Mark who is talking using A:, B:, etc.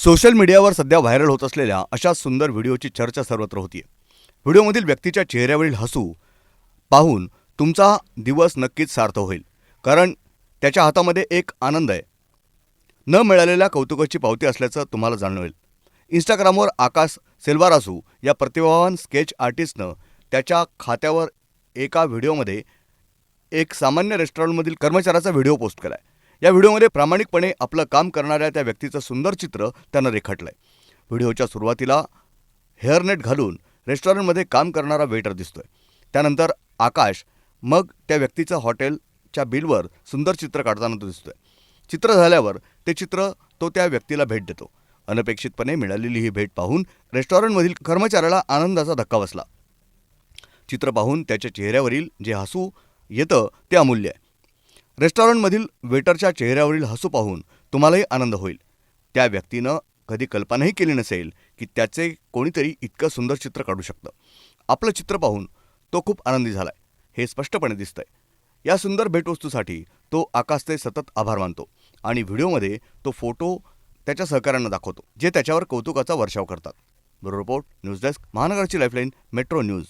A: Social मीडियावर सध्या viral होत असलेल्या अशा सुंदर व्हिडिओची चर्चा सर्वत्र होती व्हिडिओमधील व्यक्तीच्या चेहऱ्यावरील हसू पाहून तुमचा दिवस नक्कीच सार्थ होईल. कारण त्याच्या हातामध्ये एक आनंद आहे. न मिळालेल्या कौतुकाची पावती असल्याचं तुम्हाला जाणवेल. इंस्टाग्रामवर आकाश सेल्वारासू या प्रतिभावान स्केच आर्टिस्टनं त्याच्या खात्यावर एका व्हिडिओमध्ये एक सामान्य रेस्टॉरंटमधील कर्मचाऱ्याचा व्हिडिओ पोस्ट केला आहे या व्हिडिओमध्ये प्रामाणिकपणे आपलं काम करणाऱ्या त्या व्यक्तीचं सुंदर चित्र त्यानं रेखाटलं आहे व्हिडिओच्या सुरुवातीला हेअरनेट घालून रेस्टॉरंटमध्ये काम करणारा वेटर दिसतोय. त्यानंतर आकाश मग त्या व्यक्तीचं हॉटेलच्या बिलवर सुंदर चित्र काढताना तो दिसतोय. चित्र झाल्यावर ते चित्र तो त्या व्यक्तीला भेट देतो. अनपेक्षितपणे मिळालेली ही भेट पाहून रेस्टॉरंटमधील कर्मचाऱ्याला आनंदाचा धक्का बसला. चित्र पाहून त्याच्या चेहऱ्यावरील जे हसू येतं ते अमूल्य आहे. रेस्टॉरंटमधील वेटरच्या चेहऱ्यावरील हसू पाहून तुम्हालाही आनंद होईल. त्या व्यक्तीनं कधी कल्पनाही केली नसेल की त्याचे कोणीतरी इतकं सुंदर चित्र काढू शकतं. आपलं चित्र पाहून तो खूप आनंदी झालाय हे स्पष्टपणे दिसतंय. या सुंदर भेटवस्तूसाठी तो आकाशचे सतत आभार मानतो आणि व्हिडिओमध्ये तो फोटो त्याच्या सहकाऱ्यांना दाखवतो जे त्याच्यावर कौतुकाचा वर्षाव करतात. ब्युरो रिपोर्ट न्यूज डेस्क महानगरची लाईफलाईन मेट्रो न्यूज.